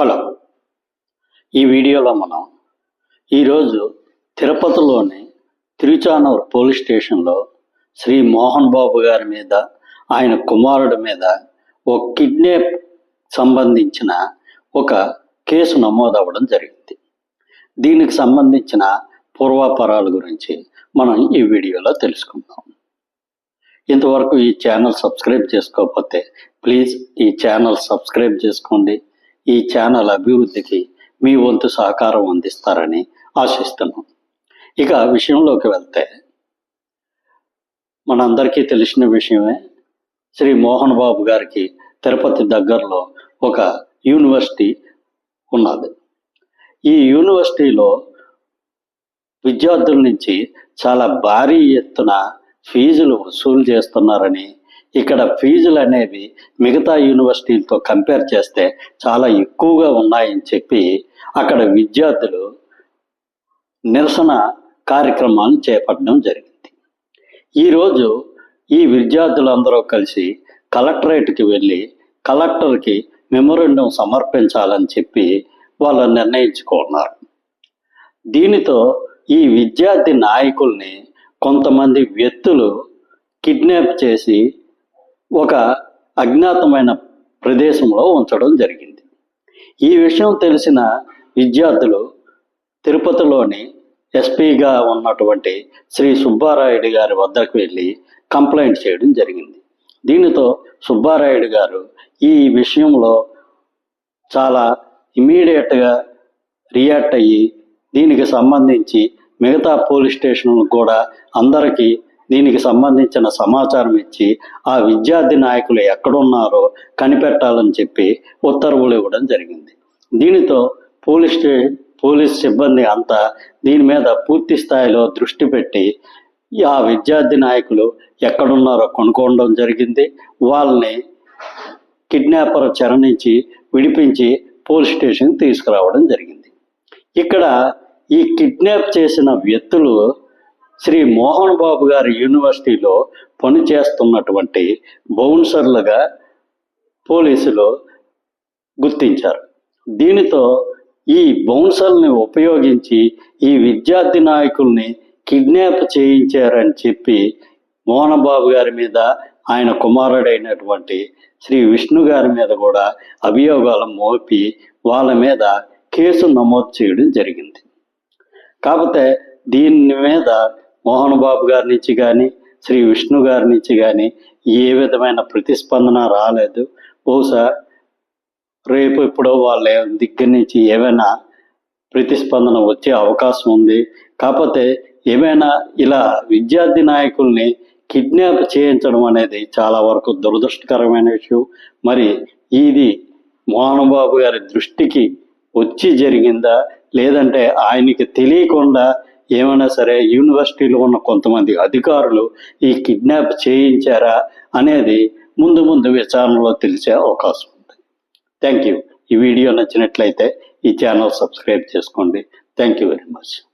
Hello ఈ వీడియోలో మనం ఈరోజు తిరుపతిలోని తిరుచానూరు పోలీస్ స్టేషన్లో శ్రీ మోహన్ బాబు గారి మీద ఆయన కుమారుడి మీద ఒక కిడ్నాప్ సంబంధించిన ఒక కేసు నమోదవ్వడం జరిగింది. దీనికి సంబంధించిన పూర్వాపరాల గురించి మనం ఈ వీడియోలో తెలుసుకుందాం. ఇంతవరకు ఈ ఛానల్ సబ్స్క్రైబ్ చేసుకోకపోతే ప్లీజ్ ఈ ఛానల్ సబ్స్క్రైబ్ చేసుకోండి. ఈ ఛానల్ అభివృద్ధికి మీ వంతు సహకారం అందిస్తారని ఆశిస్తున్నాం. ఇక విషయంలోకి వెళ్తే మనందరికీ తెలిసిన విషయమే శ్రీ మోహన్ బాబు గారికి తిరుపతి దగ్గరలో ఒక యూనివర్సిటీ ఉన్నది. ఈ యూనివర్సిటీలో విద్యార్థుల నుంచి చాలా భారీ ఎత్తున ఫీజులు వసూలు చేస్తున్నారని ఇక్కడ ఫీజులు అనేవి మిగతా యూనివర్సిటీలతో కంపేర్ చేస్తే చాలా ఎక్కువగా ఉన్నాయని చెప్పి అక్కడ విద్యార్థులు నిరసన కార్యక్రమాలను చేపట్టడం జరిగింది. ఈరోజు ఈ విద్యార్థులందరూ కలిసి కలెక్టరేట్కి వెళ్ళి కలెక్టర్కి మెమొరండం సమర్పించాలని చెప్పి వాళ్ళు నిర్ణయించుకున్నారు. దీనితో ఈ విద్యార్థి నాయకుల్ని కొంతమంది వ్యక్తులు కిడ్నాప్ చేసి ఒక అజ్ఞాతమైన ప్రదేశంలో ఉంచడం జరిగింది. ఈ విషయం తెలిసిన విద్యార్థులు తిరుపతిలోని ఎస్పీగా ఉన్నటువంటి శ్రీ సుబ్బారాయుడు గారి వద్దకు వెళ్ళి కంప్లైంట్ చేయడం జరిగింది. దీనితో సుబ్బారాయుడు గారు ఈ విషయంలో చాలా ఇమీడియట్గా రియాక్ట్ అయ్యి దీనికి సంబంధించి మిగతా పోలీస్ స్టేషన్లు కూడా అందరికీ దీనికి సంబంధించిన సమాచారం ఇచ్చి ఆ విద్యార్థి నాయకులు ఎక్కడున్నారో కనిపెట్టాలని చెప్పి ఉత్తర్వులు ఇవ్వడం జరిగింది. దీనితో పోలీస్ పోలీస్ సిబ్బంది అంతా దీని మీద పూర్తి స్థాయిలో దృష్టి పెట్టి ఆ విద్యార్థి నాయకులు ఎక్కడున్నారో కొనుక్కోవడం జరిగింది. వాళ్ళని కిడ్నాపర్ చెర నుంచి విడిపించి పోలీస్ స్టేషన్కి తీసుకురావడం జరిగింది. ఇక్కడ ఈ కిడ్నాప్ చేసిన వ్యక్తులు శ్రీ మోహన్ బాబు గారి యూనివర్సిటీలో పనిచేస్తున్నటువంటి బౌన్సర్లుగా పోలీసులు గుర్తించారు. దీనితో ఈ బౌన్సర్ని ఉపయోగించి ఈ విద్యార్థి నాయకుల్ని కిడ్నాప్ చేయించారని చెప్పి మోహన్ బాబు గారి మీద ఆయన కుమారుడైనటువంటి శ్రీ విష్ణు గారి మీద కూడా అభియోగాలు మోపి వాళ్ళ మీద కేసు నమోదు చేయడం జరిగింది. కాకపోతే దీని మీద మోహన్ బాబు గారి నుంచి కానీ శ్రీ విష్ణు గారి నుంచి కానీ ఏ విధమైన ప్రతిస్పందన రాలేదు. బహుశా రేపు ఇప్పుడు వాళ్ళ దగ్గర నుంచి ఏమైనా ప్రతిస్పందన వచ్చే అవకాశం ఉంది. కాకపోతే ఏమైనా ఇలా విద్యార్థి నాయకుల్ని కిడ్నాప్ చేయించడం అనేది చాలా వరకు దురదృష్టకరమైన విషయం. మరి ఇది మోహన్ బాబు గారి దృష్టికి వచ్చి జరిగిందా? లేదంటే ఆయనకి తెలియకుండా ఏమైనా సరే యూనివర్సిటీలో ఉన్న కొంతమంది అధికారులు ఈ కిడ్నాప్ చేయించారా అనేది ముందు ముందు విచారణలో తెలిసే అవకాశం ఉంది. థ్యాంక్ యూ ఈ వీడియో నచ్చినట్లయితే ఈ ఛానల్ సబ్స్క్రైబ్ చేసుకోండి. Thank you very much